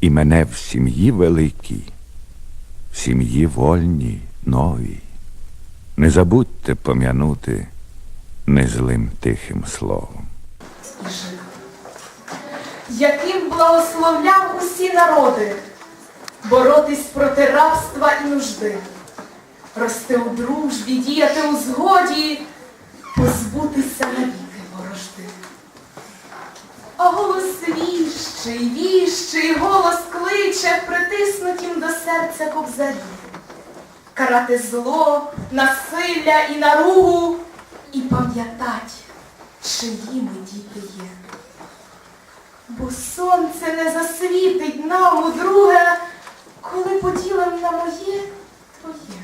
І мене в сім'ї великій, в сім'ї вольній, новій. Не забудьте пом'янути незлим тихим словом. яким благословляв усі народи, боротись проти рабства і нужди, рости у дружбі, діяти у згоді, позбутися навіки. А голос віщий, віщий, голос кличе, притиснутім до серця кобзарі. Карати зло, насилля і наругу, і пам'ятать, чиї ми діти є. Бо сонце не засвітить нам у друге, коли поділим на моє твоє.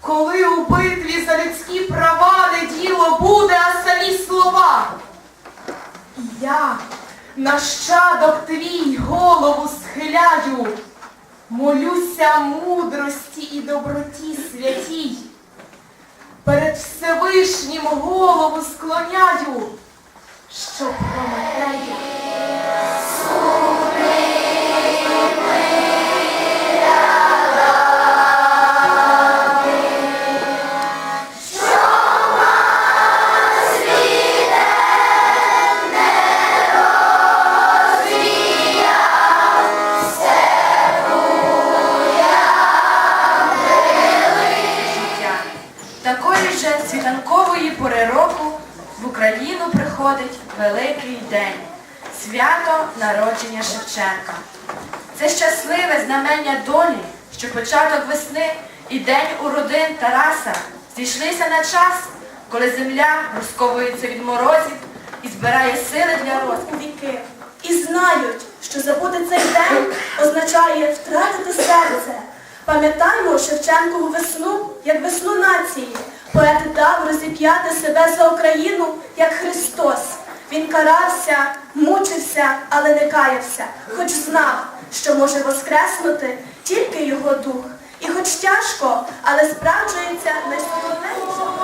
Коли у битві за людські права не діло буде, а самі слова. Я, нащадок твій, голову схиляю, молюся мудрості і доброті святій. Перед Всевишнім голову склоняю, щоб Прометея приходить великий день свято народження Шевченка. Це щасливе знамення долі, що початок весни і день у родин Тараса зійшлися на час, коли земля розковується від морозів і збирає сили для розвитку. і знають, що забути цей день означає втратити серце. Пам'ятаємо Шевченкову весну як весну нації. Поет дав розіп'яти себе за Україну як Христос. Він карався, мучився, але не каявся, хоч знав, що може воскреснути тільки його дух. І хоч тяжко, але справджується найсолоднейше.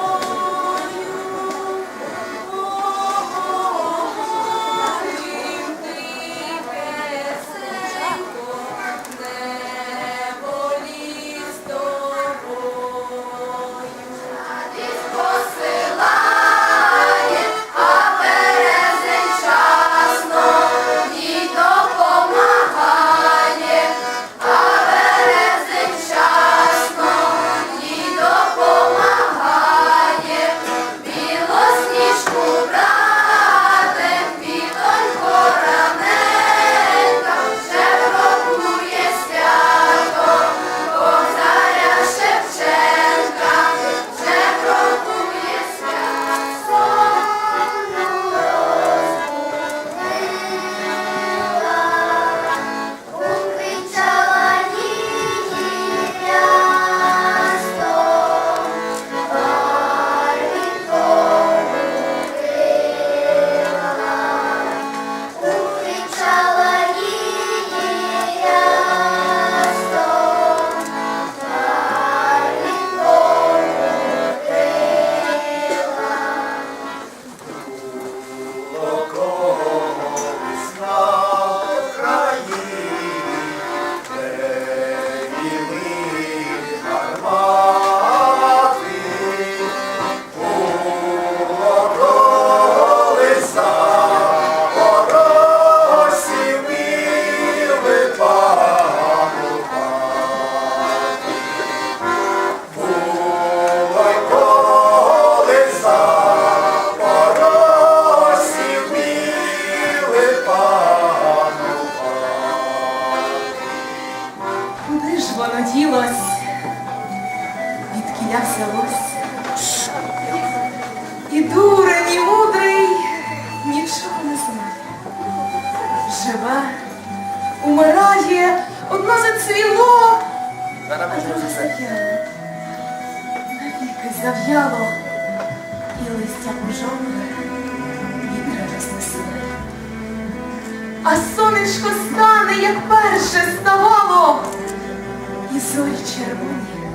Зорі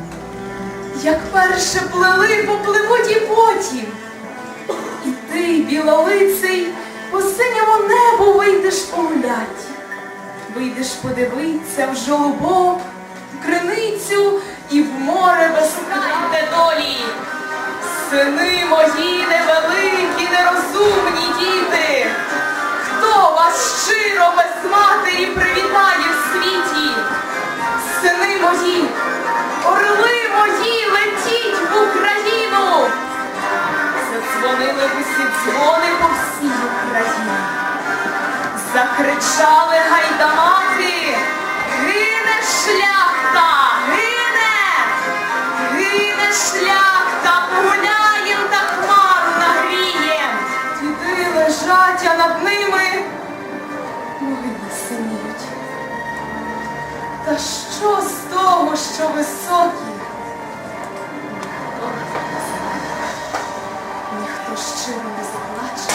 як перше плели, попливуть і потім. І ти, білолиций, по синьому небу вийдеш погулять, вийдеш подивитися в жолобок, в криницю і в море безкрайне долі. Сини мої невеликі, нерозумні діти, хто вас щиро без матері привітає в світі? Мої, орли мої, летіть в Україну! Задзвонили усі дзвони по всій Україні. Закричали гайдамаки, гине шляхта, гине, гине шляхта, погуляєм та хмару нагрієм. Діди лежать, а над ними. Та що з того, що високі? Ніхто щиро не заплаче,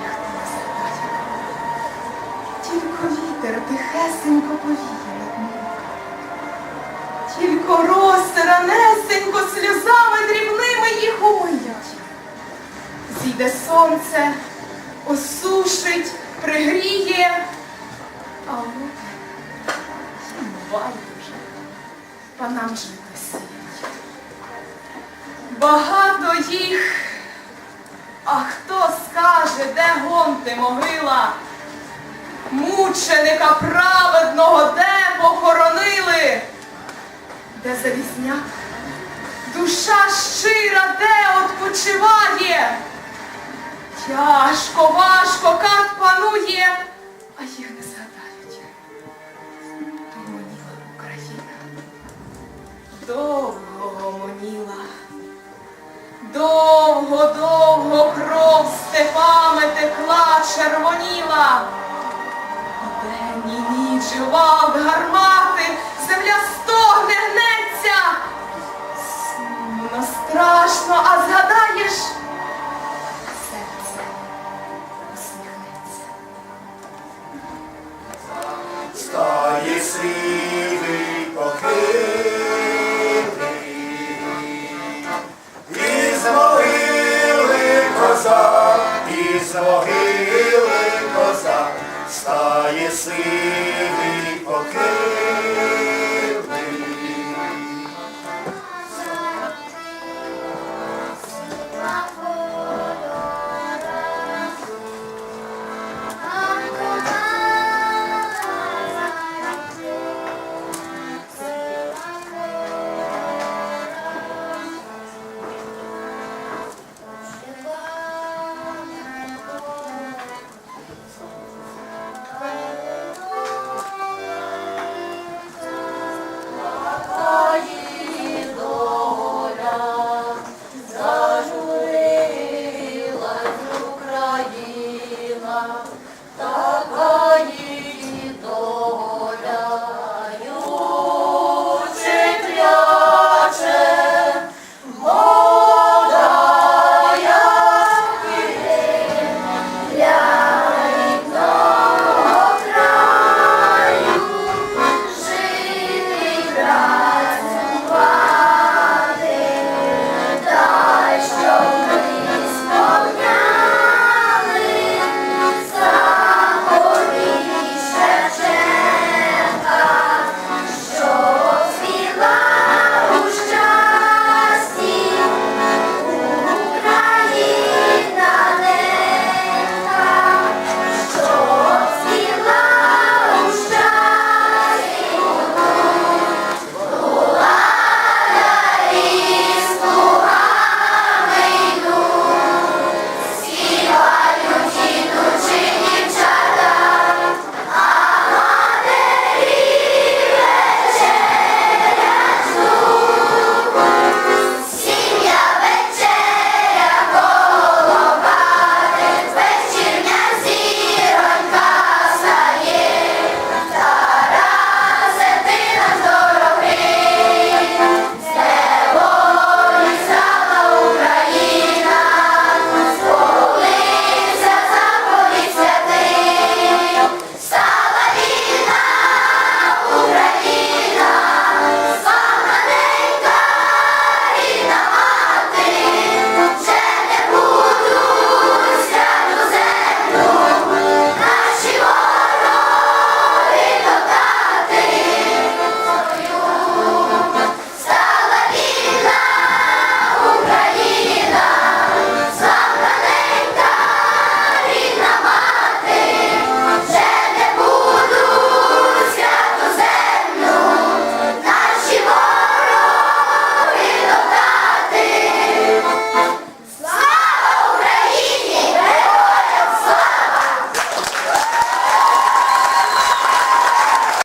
ніхто не згадає. Тільки вітер тихесенько повіє над ним. Тільки роси ранесенько сльозами дрібними їх умиють. Зійде сонце, осушить, пригріє, а їм байдуже, панам жити сіють. Багато їх, а хто скаже, де гонти могила? Мученика праведного де похоронили? Де залізняк? Душа щира де odpoczywає? Тяжко, важко, кат панує, а їх не Довго гомоніла. Довго, довго кров степами текла, червоніла. День ніч гвалт гармати, земля стогне, гнеться. Сумно, страшно, а згадаєш,